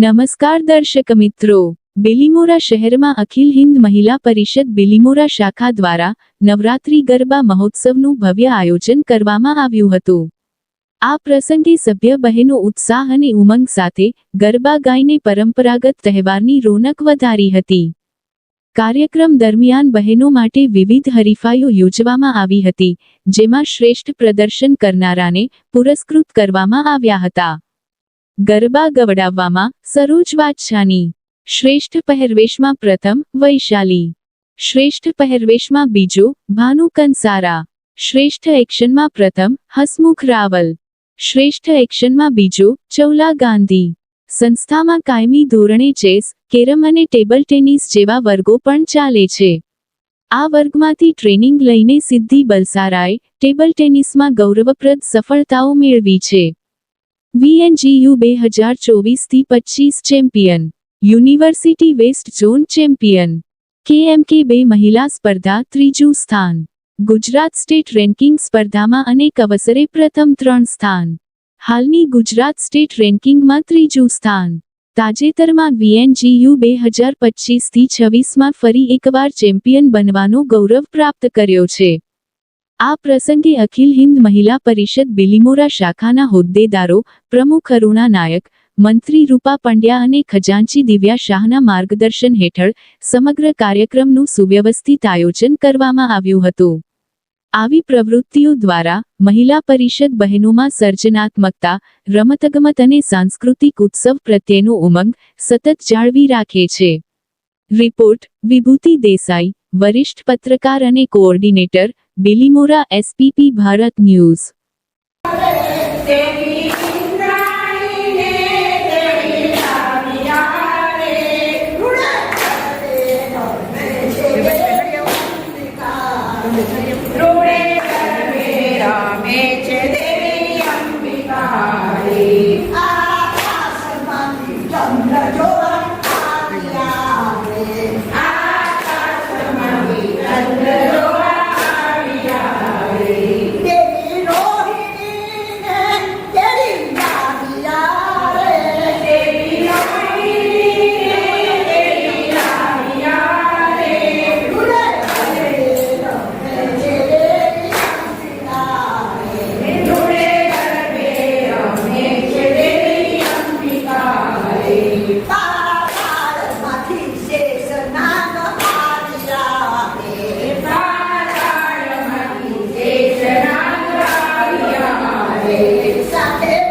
નમસ્કાર દર્શક મિત્રો. બેલીમોરા શહેરમાં અખિલ હિન્દ મહિલા પરિષદ બેલીમોરા શાખા દ્વારા નવરાત્રી ગરબા મહોત્સવનું ભવ્ય આયોજન કરવામાં આવ્યું હતું. આ પ્રસંગે સભ્ય બહેનો ઉત્સાહ અને ઉમંગ સાથે ગરબા ગાઈને પરંપરાગત તહેવારની રોનક વધારી હતી. કાર્યક્રમ દરમિયાન બહેનો માટે વિવિધ હરીફાઈઓ યોજવામાં આવી હતી, જેમાં શ્રેષ્ઠ પ્રદર્શન કરનારાને પુરસ્કૃત કરવામાં આવ્યા હતા. ગરબા ગવડાવવામાં સરોજ વાછાની શ્રેષ્ઠ પહેરવેશમાં પ્રથમ વૈશાલી. શ્રેષ્ઠ પહેરવેશમાં બીજો ભાનુ કંસારા. શ્રેષ્ઠ એક્શનમાં પ્રથમ હસમુખ રાવલ. શ્રેષ્ઠ એક્શનમાં બીજો ચૌલા ગાંધી. સંસ્થામાં કાયમી ધોરણે ચેસ, કેરમ અને ટેબલ ટેનિસ જેવા વર્ગો પણ ચાલે છે. આ વર્ગમાંથી ટ્રેનિંગ લઈને સિદ્ધિ બલસારાએ ટેબલ ટેનિસમાં ગૌરવપ્રદ સફળતાઓ મેળવી છે. વીએનજીયુ બે હજાર ચોવીસથી પચીસ champion, university west zone champion. KMK બે મહિલા સ્પર્ધા ત્રીજું સ્થાન. ગુજરાત સ્ટેટ રેન્કિંગ સ્પર્ધામાં અનેક અવસરે પ્રથમ ત્રણ સ્થાન. હાલની ગુજરાત સ્ટેટ રેન્કિંગમાં ત્રીજું સ્થાન. તાજેતરમાં વીએનજીયુ બે હજાર પચીસથી છવ્વીસમાં ફરી એકવાર ચેમ્પિયન બનવાનો ગૌરવ પ્રાપ્ત કર્યો છે. આ પ્રસંગે અખિલ હિન્દ મહિલા પરિષદ બિલીમોરા શાખાના હોદ્દેદારો, પ્રમુખ અરુણા નાયક, મંત્રી રૂપા પંડ્યા અને ખજાનચી દિવ્યા શાહના માર્ગદર્શન હેઠળ સમગ્ર કાર્યક્રમનું સુવ્યવસ્થિત આયોજન કરવામાં આવ્યું હતું. આવી પ્રવૃત્તિઓ દ્વારા મહિલા પરિષદ બહેનોમાં સર્જનાત્મકતા, રમતગમત અને સાંસ્કૃતિક ઉત્સવ પ્રત્યેનો ઉમંગ સતત જાળવી રાખે છે. રિપોર્ટ વિભૂતિ દેસાઈ વરિષ્ઠ પત્રકાર અને coordinator Bilimora SPP Bharat news. રૂડે Sabe?